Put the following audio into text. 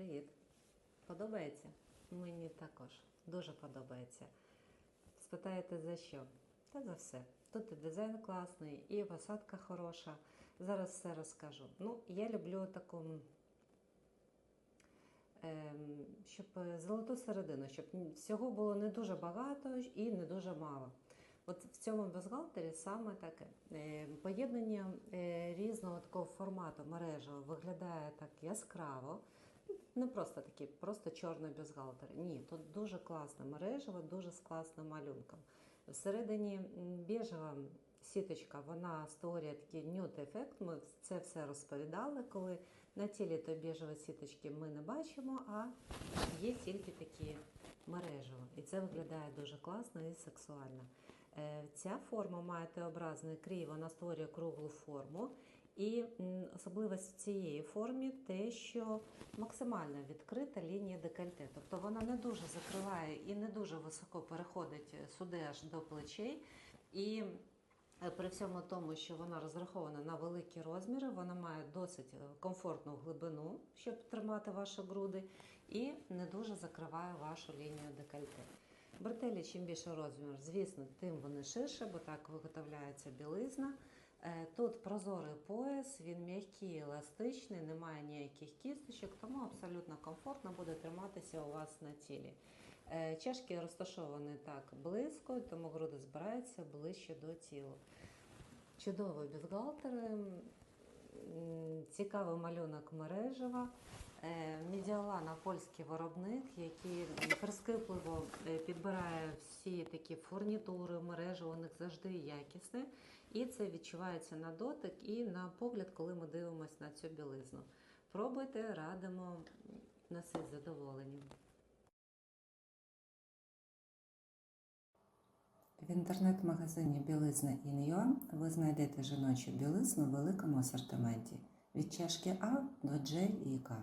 Привіт. Подобається? Мені також дуже подобається. Спитаєте за що? Та за все. Тут і дизайн класний, і посадка хороша. Зараз все розкажу. Ну, я люблю таку, ем, щоб е, золоту середину, щоб всього було не дуже багато і не дуже мало. От в цьому бюстгальтері саме таке. Е, Поєднання е, різного такого формату мережевого виглядає так яскраво. Не просто такі, просто чорний бюстгальтер. Ні, тут дуже класне мережево, дуже з класним малюнком. Всередині біжева сіточка, вона створює такий нюд ефект. Ми це все розповідали, коли на тілі то біжевої сіточки ми не бачимо, а є тільки такі мережево. І це виглядає дуже класно і сексуально. Е, Ця форма має Т-образний крій, вона створює круглу форму. І особливість цієї формі те, що максимально відкрита лінія декольте. Тобто вона не дуже закриває і не дуже високо переходить сюди аж до плечей. І е, при всьому тому, що вона розрахована на великі розміри, вона має досить е, комфортну глибину, щоб тримати ваші груди, і не дуже закриває вашу лінію декольте. Бретелі, чим більше розмір, звісно, тим вони ширше, бо так виготовляється білизна. Е, Тут прозорий пояс, він м'який, еластичний, немає ніяких кісточок, тому абсолютно комфортно буде триматися у вас на тілі. Е, Чашки розташовані так близько, тому груди збираються ближче до тіла. Чудовий бюстгальтер, цікавий малюнок мережева. Е, Медіалана польський виробник, який прискіпливо е, підбирає всі такі фурнітури, мережі, у них завжди якісне. І це відчувається на дотик і на погляд, коли ми дивимося на цю білизну. Пробуйте, радимо носити задоволення. В інтернет-магазині Білизна Ін'Юа ви знайдете жіночу білизну в великому асортименті від чашки А до J і К,